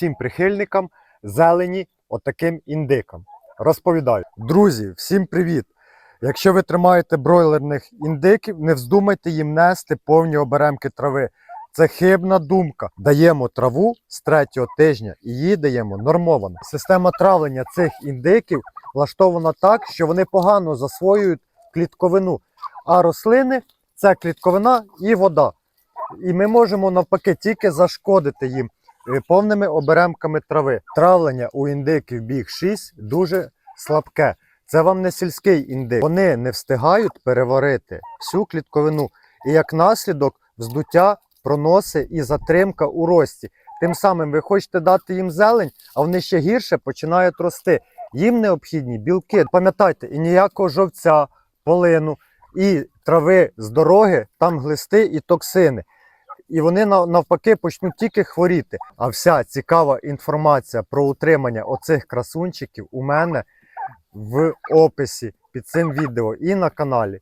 всім прихильникам зелені отаким індикам. Розповідаю. Друзі, всім привіт! Якщо ви тримаєте бройлерних індиків, не вздумайте їм нести повні оберемки трави. Це хибна думка. Даємо траву з третього тижня і її даємо нормовано. Система травлення цих індиків влаштована так, що вони погано засвоюють клітковину, а рослини це клітковина і вода. І ми можемо навпаки тільки зашкодити їм повними оберемками трави. Травлення у індиків біг 6 дуже слабке. Це вам не сільський індик. Вони не встигають переварити всю клітковину. І як наслідок вздуття, проноси і затримка у рості. Тим самим ви хочете дати їм зелень, а вони ще гірше починають рости. Їм необхідні білки. Пам'ятайте, і ніякого жовця, полину і трави з дороги, там глисти і токсини. І вони навпаки почнуть тільки хворіти. А вся цікава інформація про утримання оцих красунчиків у мене в описі під цим відео і на каналі.